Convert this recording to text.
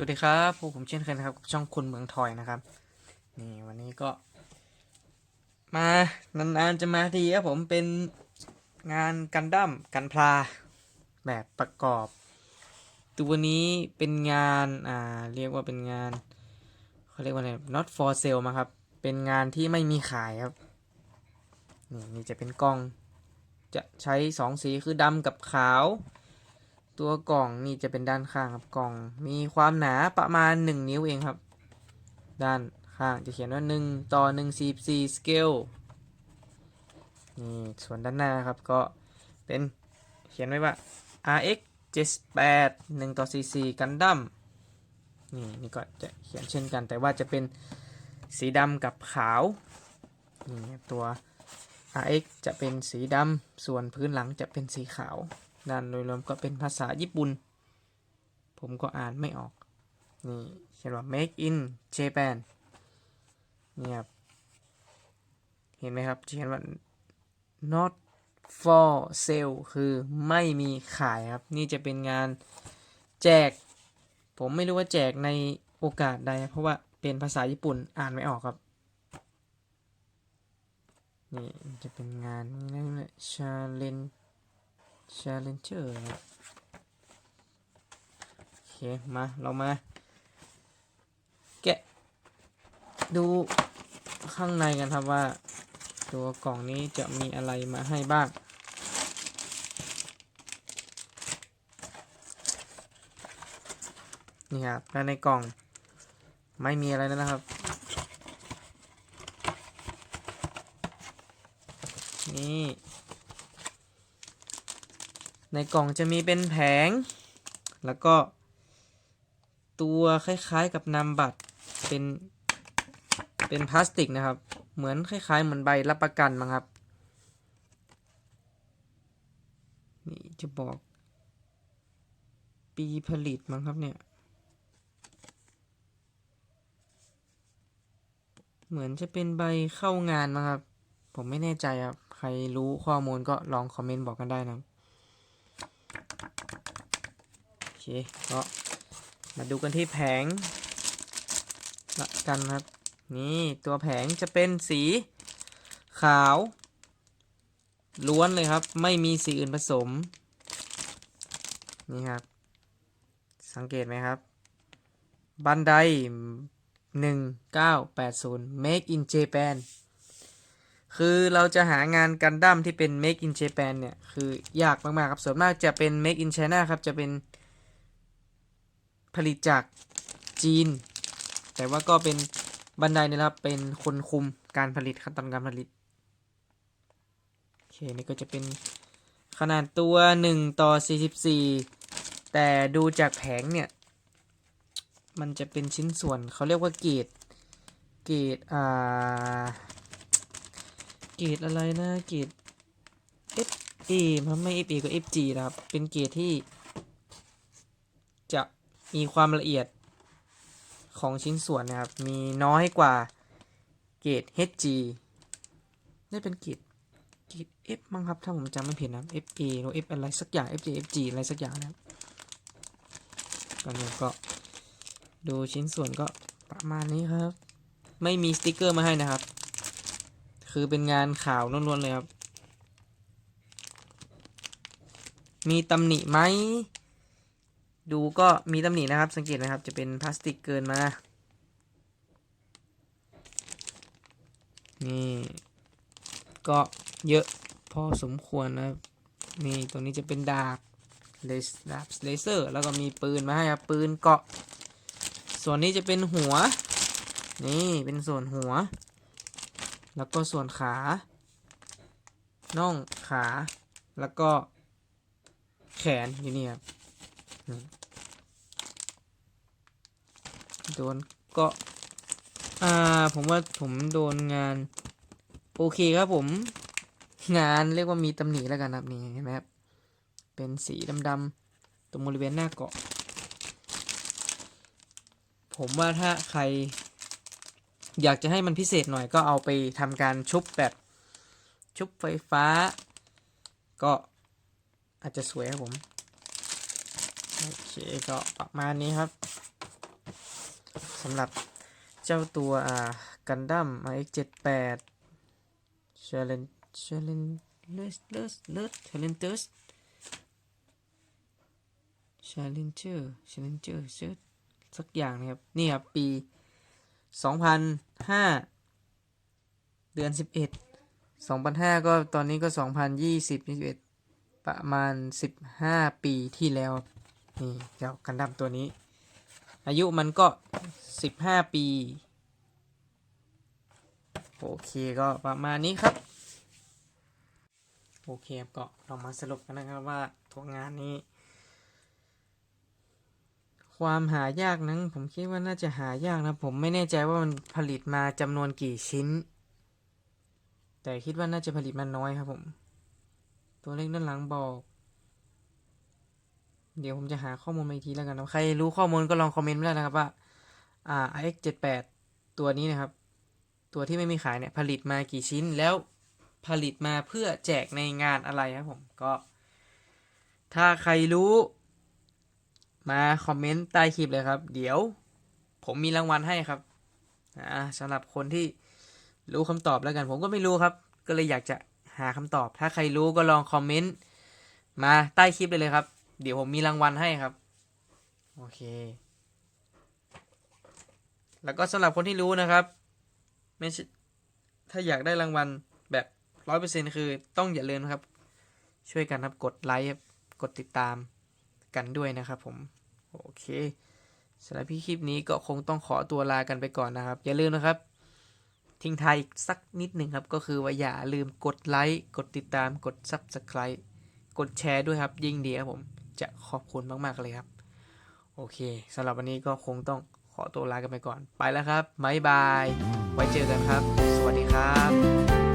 สวัสดีครับพวกผมเช่นเคยนะครับกับช่องคุณเมืองทอยนะครับ นี่วันนี้ก็ มานานๆจะมาทีครับผมเป็นงานกันดั้มกันพลา แบบประกอบ ตัวนี้เป็นงานอ่าเรียกว่าเป็นงานเขาเรียกว่าอะไร not for sale มาครับ เป็นงานที่ไม่มีขายครับ นี่นี่จะเป็นกล้อง จะใช้สองสีคือดำกับขาว ตัวกล่องนี่จะเป็นด้านข้างครับกล่อง มีความหนาประมาณ 1 นิ้วเองครับ ด้านข้างจะเขียนว่า 1 ต่อ1 4 4 scale นี่ส่วนด้านหน้าครับก็เป็นเขียนไว้ว่า RX 78 1ต่อ44กันดั้มนี่นี่ก็จะเขียนเช่นกัน แต่ว่าจะเป็นสีดำกับขาวนี่ตัว RX จะเป็นสีดำส่วนพื้นหลังจะเป็นสีขาว ด้านโดยรวมก็เป็นภาษาญี่ปุ่น ผมก็อ่านไม่ออก นี่เขียนว่า make in Japan เนี่ยครับ เห็นไหมครับเขียนว่า not for sale คือไม่มีขายครับ นี่จะเป็นงานแจก ผมไม่รู้ว่าแจกในโอกาสใด เพราะว่าเป็นภาษาญี่ปุ่นอ่านไม่ออกครับ นี่จะเป็นงานนี่นะ challenge challenger โอเค มา เรามา แกะ ดูข้างในกันครับว่า ตัวกล่องนี้จะมีอะไรมาให้บ้าง นี่ครับและในกล่องไม่มีอะไรแล้วนะครับ นี่ ในกล่องจะมีเป็นแผง แล้วก็ตัวคล้ายๆกับนำบัตรเป็นเป็นพลาสติกนะครับ เหมือนคล้ายๆ เหมือนใบรับประกันมั้งครับ นี่จะบอก ปีผลิตมั้งครับเนี่ย เหมือนจะเป็นใบเข้างานมั้งครับ ผมไม่แน่ใจครับ ใครรู้ข้อมูลก็ลองคอมเมนต์บอกกันได้นะครับ โอเคก็มาดูกันที่แผงละกันครับ นี่ตัวแผงจะเป็นสีขาว ล้วนเลยครับ ไม่มีสีอื่นผสม นี่ครับ สังเกตไหมครับ บันได1980 Make in Japan คือเราจะหางานกันดั้มที่เป็น Make in Japan เนี่ย คือยากมาก ๆ ครับ ส่วนมากจะเป็น Make in China ครับ จะเป็นผลิตจากจีน แต่ว่าก็เป็นบันไดนยนะครับ เป็นคนคุมการผลิตขั้นตอนการผลิต โอเค นี่ก็จะเป็นขนาดตัว 1 ต่อ 44 แต่ดูจากแผงเนี่ย มันจะเป็นชิ้นส่วนเขาเรียกว่าเกรดเกรดอ่า เกรดอะไรนะเกรด F A มันไม่ F A ก็ F G นะครับ เป็นเกรดที่ จะมีความละเอียดของชิ้นส่วนนะครับ มีน้อยกว่าเกรด H G ได้เป็นเกรดเกรด F มั้งครับ ถ้าผมจำไม่ผิดนะ F A หรือ F อะไรสักอย่าง F J F G อะไรสักอย่างนะครับก็เนี่ยก็ดูชิ้นส่วนก็ประมาณนี้ครับ ไม่มีสติกเกอร์มาให้นะครับ คือเป็นงานข่าวล้วนๆเลยครับ มีตำหนิไหม ดูก็มีตำหนินะครับ สังเกตนะครับ จะเป็นพลาสติกเกินมา นี่ ก็เยอะพอสมควรนะครับ นี่ตรงนี้จะเป็นดาบเลสดาบเลเซอร์ แล้วก็มีปืนมาให้ครับ ปืนเกาะ ส่วนนี้จะเป็นหัว นี่เป็นส่วนหัว แล้วก็ส่วนขา น่องขา แล้วก็แขนอยู่นี่ครับโดนก็ อ่า ผมว่าผมโดนงาน โอเคครับผม งานเรียกว่ามีตำหนิแล้วกันครับนี่เห็นไหมครับ เป็นสีดำๆตรงบริเวณหน้าเกาะ ผมว่าถ้าใคร อยากจะให้มันพิเศษหน่อยก็เอาไปทำการชุบแบบชุบไฟฟ้า ก็อาจจะสวยครับผม โอเคก็ประมาณนี้ครับสำหรับเจ้าตัวอ่ากันดั้ม RX78 Challenge Challenge Challenge Challenge Challenger Challenger ชื่อสักอย่างนะครับ นี่ครับ ปี 2005เดือน11 2005ก็ตอนนี้ก็2020 21ประมาณ15ปีที่แล้วนี่เจ้ากันดั้มตัวนี้ อายุมันก็15ปี โอเคก็ประมาณนี้ครับ โอเคก็เรามาสรุปกันนะครับว่าตัวงานนี้ ความหายากนั้นผมคิดว่าน่าจะหายากนะ ผมไม่แน่ใจว่ามันผลิตมาจำนวนกี่ชิ้น แต่คิดว่าน่าจะผลิตมาน้อยครับผม ตัวเลขด้านหลังบอก เดี๋ยวผมจะหาข้อมูลมาอีกทีแล้วกันนะใครรู้ข้อมูลก็ลองคอมเมนต์มาได้นะครับว่าอ่า iX78 ตัวนี้นะครับ ตัวที่ไม่มีขายเนี่ยผลิตมากี่ชิ้นแล้วผลิตมาเพื่อแจกในงานอะไรครับผมก็ ถ้าใครรู้ มาคอมเมนต์ใต้คลิปเลยครับ เดี๋ยวผมมีรางวัลให้ครับอ่าสำหรับคนที่รู้คำตอบแล้วกัน ผมก็ไม่รู้ครับ ก็เลยอยากจะหาคำตอบ ถ้าใครรู้ก็ลองคอมเมนต์มาใต้คลิปเลยเลยครับ เดี๋ยวผมมีรางวัลให้ครับ โอเค แล้วก็สำหรับคนที่รู้นะครับไม่ใช่ถ้าอยากได้รางวัลแบบร้อยเปอร์เซ็นคือต้องอย่าลืมนครับ ช่วยกันครับกดไลค์กดติดตาม กันด้วยนะครับผมโอเคสำหรับพี่คลิปนี้ก็คงต้องขอตัวลากันไปก่อนนะครับ อย่าลืมนะครับ ทิ้งท้ายอีกสักนิดหนึ่งครับ ก็คือว่าอย่าลืมกดไลค์กดติดตามกด Subscribe กดแชร์ด้วยครับ ยิ่งดีครับผมจะขอบคุณมาก ๆ เลยครับ โอเคสำหรับวันนี้ก็คงต้องขอตัวลากันไปก่อนไปแล้วครับบ๊ายบาย ไว้เจอกันครับ สวัสดีครับ